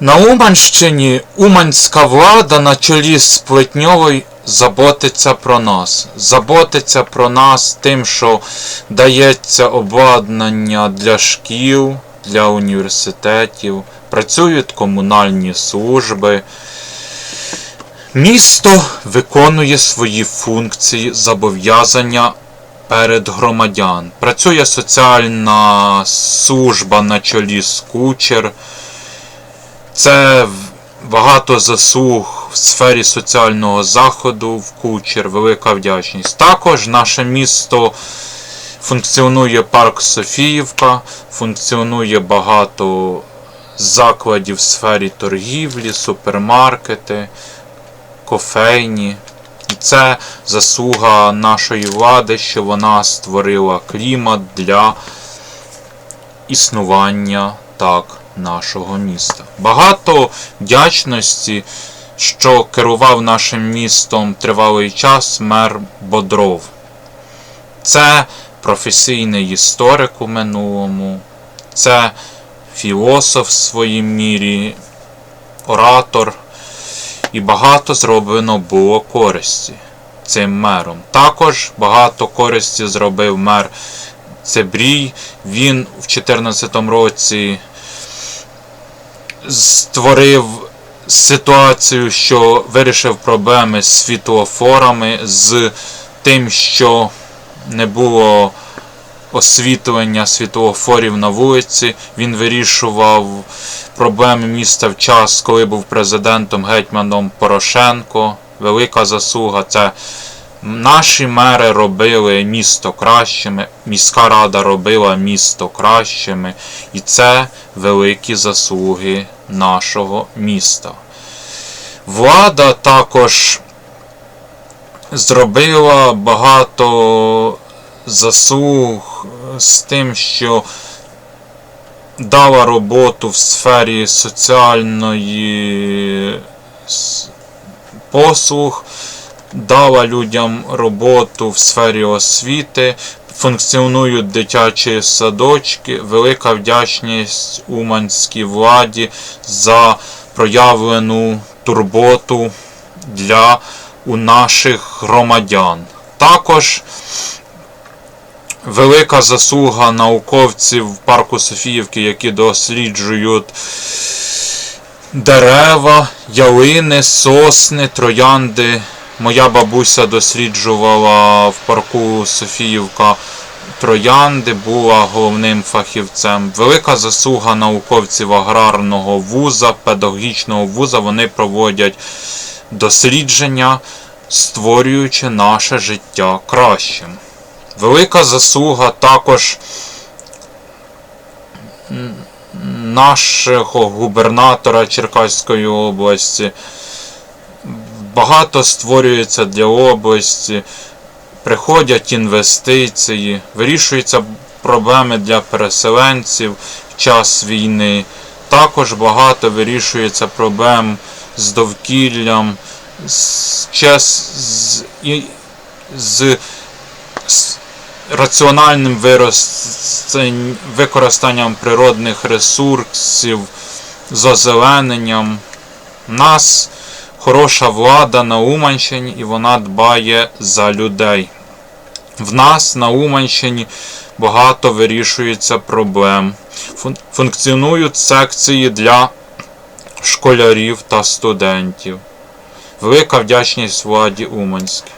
На Уманщині уманська влада на чолі з Плетньовою заботиться про нас. Заботиться про нас тим, що дається обладнання для шкіл, для університетів, працюють комунальні служби. Місто виконує свої функції, зобов'язання перед громадян. Працює соціальна служба на чолі з кучер. Це багато заслуг в сфері соціального заходу в кучер, велика вдячність. Також наше місто функціонує парк Софіївка, функціонує багато закладів в сфері торгівлі, супермаркети, кофейні. І це заслуга нашої влади, що вона створила клімат для існування так нашого міста. Багато вдячності, що керував нашим містом тривалий час мер Бодров. Це професійний історик у минулому, це філософ в своїй мірі, оратор, і багато зроблено було користі цим мером. Також багато користі зробив мер Цебрій. Він в 2014 році створив ситуацію, що вирішив проблеми з світлофорами, з тим, що не було освітлення світлофорів на вулиці. Він вирішував проблеми міста в час, коли був президентом гетьманом Порошенко. Велика заслуга. Це наші мери робили місто кращими, міська рада робила місто кращими, і це великі заслуги нашого міста. Влада також зробила багато заслуг з тим, що дала роботу в сфері соціальної послуг, дала людям роботу в сфері освіти, функціонують дитячі садочки. Велика вдячність уманській владі за проявлену турботу для у наших громадян. Також велика заслуга науковців парку Софіївки, які досліджують дерева, ялини, сосни, троянди. Моя бабуся досліджувала в парку Софіївка троянди, була головним фахівцем. Велика заслуга науковців аграрного вуза, педагогічного вуза. Вони проводять дослідження, створюючи наше життя кращим. Велика заслуга також нашого губернатора Черкаської області. Багато створюється для області, приходять інвестиції, вирішуються проблеми для переселенців в час війни. Також багато вирішується проблем з довкіллям, з, з, з, з раціональним використанням природних ресурсів, з озелененням. Нас хороша влада на Уманщині і вона дбає за людей. В нас на Уманщині багато вирішується проблем. Функціонують секції для школярів та студентів. Велика вдячність владі Уманській.